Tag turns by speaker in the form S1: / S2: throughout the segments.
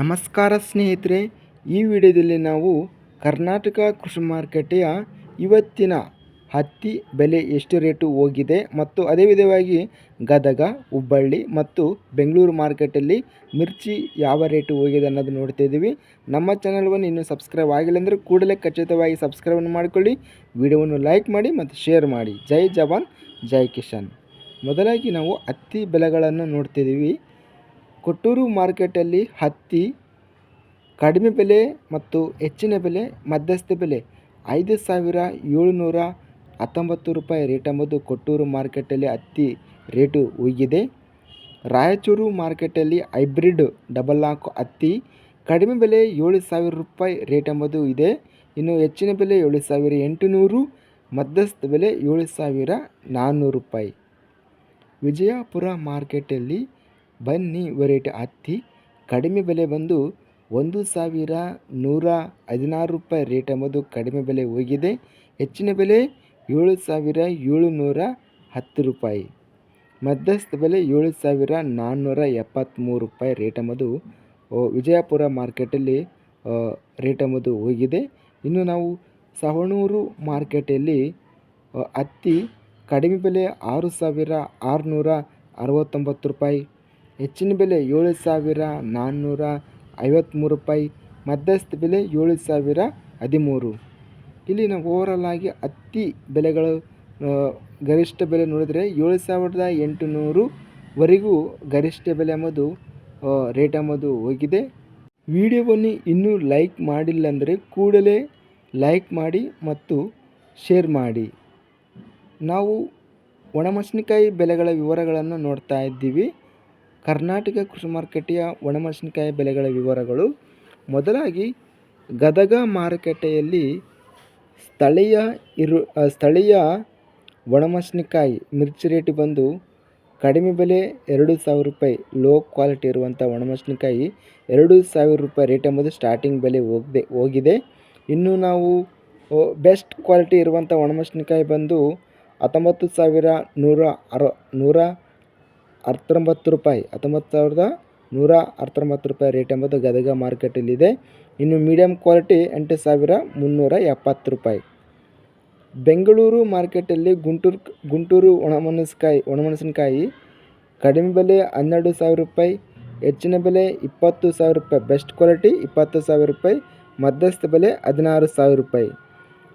S1: ನಮಸ್ಕಾರ ಸ್ನೇಹಿತರೆ, ಈ ವಿಡಿಯೋದಲ್ಲಿ ನಾವು ಕರ್ನಾಟಕ ಕೃಷಿ ಮಾರುಕಟ್ಟೆಯ ಇವತ್ತಿನ ಹತ್ತಿ ಬೆಲೆ ಎಷ್ಟು ರೇಟು ಹೋಗಿದೆ ಮತ್ತು ಅದೇ ವಿಧವಾಗಿ ಗದಗ, ಹುಬ್ಬಳ್ಳಿ ಮತ್ತು ಬೆಂಗಳೂರು ಮಾರ್ಕೆಟಲ್ಲಿ ಮಿರ್ಚಿ ಯಾವ ರೇಟು ಹೋಗಿದೆ ಅನ್ನೋದು ನೋಡ್ತಾ ಇದ್ದೀವಿ. ನಮ್ಮ ಚಾನಲ್ವನ್ನು ಇನ್ನೂ ಸಬ್ಸ್ಕ್ರೈಬ್ ಆಗಿಲ್ಲ ಅಂದರೆ ಕೂಡಲೇ ಖಚಿತವಾಗಿ ಸಬ್ಸ್ಕ್ರೈಬನ್ನು ಮಾಡಿಕೊಳ್ಳಿ. ವಿಡಿಯೋವನ್ನು ಲೈಕ್ ಮಾಡಿ ಮತ್ತು ಶೇರ್ ಮಾಡಿ. ಜೈ ಜವಾನ್, ಜೈ ಕಿಶನ್ ಮೊದಲಾಗಿ ನಾವು ಹತ್ತಿ ಬೆಲೆಗಳನ್ನು ನೋಡ್ತಿದ್ದೀವಿ ಕೊಟ್ಟೂರು ಮಾರ್ಕೆಟಲ್ಲಿ ಹತ್ತಿ, ಕಡಿಮೆ ಬೆಲೆ ಮತ್ತು ಹೆಚ್ಚಿನ ಬೆಲೆ, ಮಧ್ಯಸ್ಥ ಬೆಲೆ ಐದು ಸಾವಿರ ಏಳುನೂರ ಹತ್ತೊಂಬತ್ತು ರೂಪಾಯಿ ರೇಟ್ ಎಂಬುದು ಕೊಟ್ಟೂರು ಮಾರ್ಕೆಟಲ್ಲಿ ಹತ್ತಿ ರೇಟು ಹೋಗಿದೆ ರಾಯಚೂರು ಮಾರ್ಕೆಟಲ್ಲಿ ಹೈಬ್ರಿಡ್ ಡಬಲ್ ನಾಲ್ಕು ಹತ್ತಿ, ಕಡಿಮೆ ಬೆಲೆ ಏಳು ಸಾವಿರ ರೂಪಾಯಿ ರೇಟ್ ಎಂಬುದು ಇದೆ. ಇನ್ನು ಹೆಚ್ಚಿನ ಬೆಲೆ ಏಳು ಸಾವಿರ ಎಂಟುನೂರು, ಮಧ್ಯಸ್ಥ ಬೆಲೆ ಏಳು ಸಾವಿರ ನಾನ್ನೂರು ರೂಪಾಯಿ. ವಿಜಯಪುರ ಮಾರ್ಕೆಟಲ್ಲಿ ಬನ್ನಿ ವೆರೈಟಿ ಹತ್ತಿ. ಕಡಿಮೆ ಬೆಲೆ ಬಂದು ಒಂದು ಸಾವಿರ ನೂರ ಹದಿನಾರು ರೂಪಾಯಿ ರೇಟ್ ಎಂಬುದು ಕಡಿಮೆ ಬೆಲೆ ಹೋಗಿದೆ. ಹೆಚ್ಚಿನ ಬೆಲೆ ಏಳು ಸಾವಿರ ಏಳುನೂರ ಹತ್ತು ರೂಪಾಯಿ. ಮಧ್ಯಸ್ಥ ಬೆಲೆ ಏಳು ಸಾವಿರ ನಾನ್ನೂರ ಎಪ್ಪತ್ತ್ಮೂರು ರೂಪಾಯಿ ರೇಟ್ ಎಂಬುದು ವಿಜಯಪುರ ಮಾರ್ಕೆಟಲ್ಲಿ ರೇಟ್ ಎಂಬುದು ಹೋಗಿದೆ. ಇನ್ನು ನಾವು ಸವಣೂರು ಮಾರ್ಕೆಟಲ್ಲಿ ಹತ್ತಿ ಕಡಿಮೆ ಬೆಲೆ ಆರು ಸಾವಿರ ಆರುನೂರ ಅರವತ್ತೊಂಬತ್ತು ರೂಪಾಯಿ ಹೆಚ್ಚಿನ ಬೆಲೆ ಏಳು ಸಾವಿರ ನಾನ್ನೂರ ಐವತ್ತ್ಮೂರು ರೂಪಾಯಿ, ಮಧ್ಯಸ್ಥ ಬೆಲೆ ಏಳು ಸಾವಿರ ಹದಿಮೂರು. ಇಲ್ಲಿ ನಾವು ಓವರಲ್ ಆಗಿ ಹತ್ತಿ ಬೆಲೆಗಳು ಗರಿಷ್ಠ ಬೆಲೆ ನೋಡಿದರೆ ಏಳು ಸಾವಿರದ ಎಂಟುನೂರುವರೆಗೂ ಗರಿಷ್ಠ ಬೆಲೆ ಎಂಬುದು ರೇಟ್ ಎಂಬುದು ಹೋಗಿದೆ. ವಿಡಿಯೋವನ್ನು ಇನ್ನೂ ಲೈಕ್ ಮಾಡಿಲ್ಲ ಅಂದರೆ ಕೂಡಲೇ ಲೈಕ್ ಮಾಡಿ ಮತ್ತು ಶೇರ್ ಮಾಡಿ. ನಾವು ಒಣಮೆಣಸಿನಕಾಯಿ ಬೆಲೆಗಳ ವಿವರಗಳನ್ನು ನೋಡ್ತಾ ಇದ್ದೀವಿ. ಕರ್ನಾಟಕ ಕೃಷಿ ಮಾರುಕಟ್ಟೆಯ ಒಣಮೆಣಸಿನಕಾಯಿ ಬೆಲೆಗಳ ವಿವರಗಳು. ಮೊದಲಾಗಿ ಗದಗ ಮಾರುಕಟ್ಟೆಯಲ್ಲಿ ಸ್ಥಳೀಯ ಇರು ಸ್ಥಳೀಯ ಒಣಮೆಣಸಿನಕಾಯಿ ಮಿರ್ಚಿ ರೇಟ್ ಬಂದು ಕಡಿಮೆ ಬೆಲೆ ಎರಡು ಸಾವಿರ ರೂಪಾಯಿ ಲೋ ಕ್ವಾಲಿಟಿ ಇರುವಂಥ ಒಣಮೆಣಸಿನಕಾಯಿ ಎರಡು ಸಾವಿರ ರೂಪಾಯಿ ರೇಟ್ ಎಂಬುದು ಸ್ಟಾರ್ಟಿಂಗ್ ಬೆಲೆ ಹೋಗಿದೆ ಹೋಗಿದೆ. ಇನ್ನು ನಾವು ಬೆಸ್ಟ್ ಕ್ವಾಲಿಟಿ ಇರುವಂಥ ಒಣಮೆಣಸಿನಕಾಯಿ ಬಂದು ಹತ್ತೊಂಬತ್ತು ಸಾವಿರ ನೂರ ಅರ, ನೂರ ಹತ್ತೊಂಬತ್ತು ರೂಪಾಯಿ. ಹತ್ತೊಂಬತ್ತು ಸಾವಿರದ ನೂರ ಹತ್ತೊಂಬತ್ತು ರೂಪಾಯಿ ರೇಟ್ ಎಂಬುದು ಗದಗ ಮಾರ್ಕೆಟಲ್ಲಿದೆ. ಇನ್ನು ಮೀಡಿಯಮ್ ಕ್ವಾಲಿಟಿ ಎಂಟು ಸಾವಿರ ಮುನ್ನೂರ ಎಪ್ಪತ್ತು ರೂಪಾಯಿ. ಬೆಂಗಳೂರು ಮಾರ್ಕೆಟಲ್ಲಿ ಗುಂಟೂರು ಗುಂಟೂರು ಒಣಮೆಣಸಿನಕಾಯಿ ಒಣಮೆಣಸಿನಕಾಯಿ ಕಡಿಮೆ ಬೆಲೆ ಹನ್ನೆರಡು ಸಾವಿರ ರೂಪಾಯಿ, ಹೆಚ್ಚಿನ ಬೆಲೆ ಇಪ್ಪತ್ತು ಸಾವಿರ ರೂಪಾಯಿ ಬೆಸ್ಟ್ ಕ್ವಾಲಿಟಿ ಇಪ್ಪತ್ತು ಸಾವಿರ ರೂಪಾಯಿ, ಮಧ್ಯಸ್ಥ ಬೆಲೆ ಹದಿನಾರು ಸಾವಿರ ರೂಪಾಯಿ.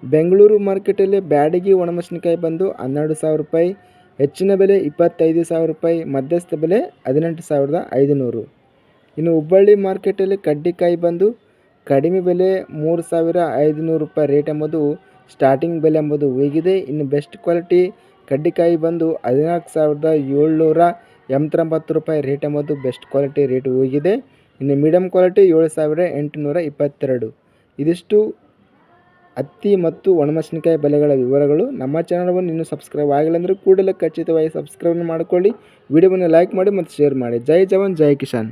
S1: ಬೆಂಗಳೂರು ಮಾರ್ಕೆಟಲ್ಲಿ ಬ್ಯಾಡಗಿ ಒಣಮೆಣಸಿನಕಾಯಿ ಬಂದು ಹನ್ನೆರಡು ಸಾವಿರ ರೂಪಾಯಿ ಹೆಚ್ಚಿನ ಬೆಲೆ ಇಪ್ಪತ್ತೈದು ಸಾವಿರ ರೂಪಾಯಿ, ಮಧ್ಯಸ್ಥ ಬೆಲೆ ಹದಿನೆಂಟು ಸಾವಿರದ ಐದುನೂರು. ಇನ್ನು ಹುಬ್ಬಳ್ಳಿ ಮಾರ್ಕೆಟಲ್ಲಿ ಕಡ್ಡಿಕಾಯಿ ಬಂದು ಕಡಿಮೆ ಬೆಲೆ ಮೂರು ಸಾವಿರ ಐದುನೂರು ರೂಪಾಯಿ ರೇಟ್ ಎಂಬುದು ಸ್ಟಾರ್ಟಿಂಗ್ ಬೆಲೆ ಎಂಬುದು ಹೋಗಿದೆ ಇನ್ನು ಬೆಸ್ಟ್ ಕ್ವಾಲಿಟಿ ಕಡ್ಡಿಕಾಯಿ ಬಂದು ಹದಿನಾಲ್ಕು ಸಾವಿರದ ಏಳ್ನೂರ ಎಂಬತ್ತೊಂಬತ್ತು ರೂಪಾಯಿ ರೇಟ್ ಎಂಬುದು ಬೆಸ್ಟ್ ಕ್ವಾಲಿಟಿ ರೇಟ್ ಹೋಗಿದೆ ಇನ್ನು ಮೀಡಿಯಮ್ ಕ್ವಾಲಿಟಿ ಏಳು ಸಾವಿರ ಎಂಟುನೂರ ಇಪ್ಪತ್ತೆರಡು. ಇದಿಷ್ಟು ಹತ್ತಿ ಮತ್ತು ಒಣಮೆಣಸಿನಕಾಯಿ ಬೆಲೆಗಳ ವಿವರಗಳು ನಮ್ಮ ಚಾನಲ್ವನ್ನು ಇನ್ನೂ ಸಬ್ಸ್ಕ್ರೈಬ್ ಆಗಿಲ್ಲ ಅಂದರೆ ಕೂಡಲೇ ಖಚಿತವಾಗಿ ಸಬ್ಸ್ಕ್ರೈಬ್ ಮಾಡಿಕೊಳ್ಳಿ. ವಿಡಿಯೋವನ್ನು ಲೈಕ್ ಮಾಡಿ ಮತ್ತು ಶೇರ್ ಮಾಡಿ. ಜೈ ಜವಾನ್, ಜೈ ಕಿಶಾನ್